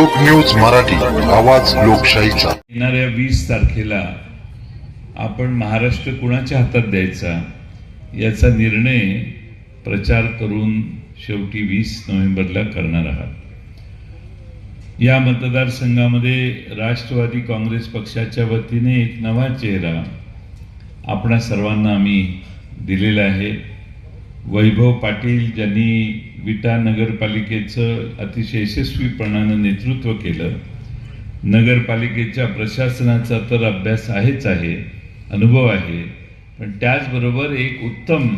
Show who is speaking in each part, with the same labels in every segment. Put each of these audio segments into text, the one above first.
Speaker 1: News Marathi आवाज लोकशाहीचा.
Speaker 2: येणाऱ्या वीस तारखेला आपण महाराष्ट्र कुणाच्या हातात द्यायचा याचा निर्णय प्रचार करून शेवटी वीस नोव्हेंबरला करणार आहात. या मतदारसंघामध्ये राष्ट्रवादी काँग्रेस पक्षाच्या वतीने एक नवा चेहरा आपणा सर्वांना आम्ही दिलेला आहे. वैभव पाटील ज्यांनी विटा नगरपालिकेचं अतिशय यशस्वीपणानं नेतृत्व केलं नगरपालिकेच्या प्रशासनाचा तर अभ्यास आहेच आहे अनुभव आहे पण त्याचबरोबर एक उत्तम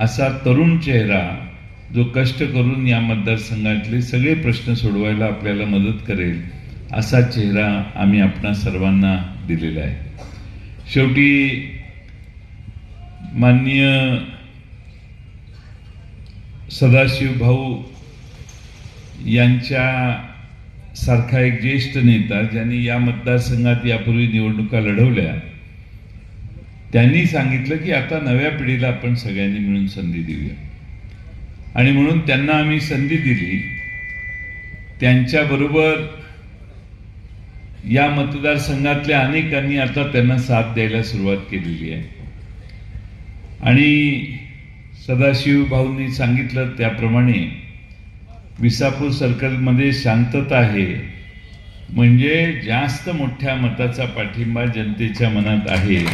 Speaker 2: असा तरुण चेहरा जो कष्ट करून या मतदारसंघातले सगळे प्रश्न सोडवायला आपल्याला मदत करेल असा चेहरा आम्ही आपणा सर्वांना दिलेला आहे. शेवटी माननीय सदाशिव भाऊ यांच्या सारखा एक ज्येष्ठ नेता ज्यांनी या मतदारसंघात यापूर्वी निवडणुका लढवल्या त्यांनी सांगितलं की आता नव्या पिढीला आपण सगळ्यांनी मिळून संधी देऊया. आणि म्हणून त्यांना आम्ही संधी दिली. त्यांच्याबरोबर या मतदारसंघातल्या अनेकांनी आता त्यांना साथ द्यायला सुरुवात केलेली आहे. आणि सदाशिव भाऊंनी सांगितलं त्याप्रमाणे विसापूर सर्कलमध्ये शांतता आहे. म्हणजे जास्त मोठ्या मताचा पाठिंबा जनतेच्या मनात आहे.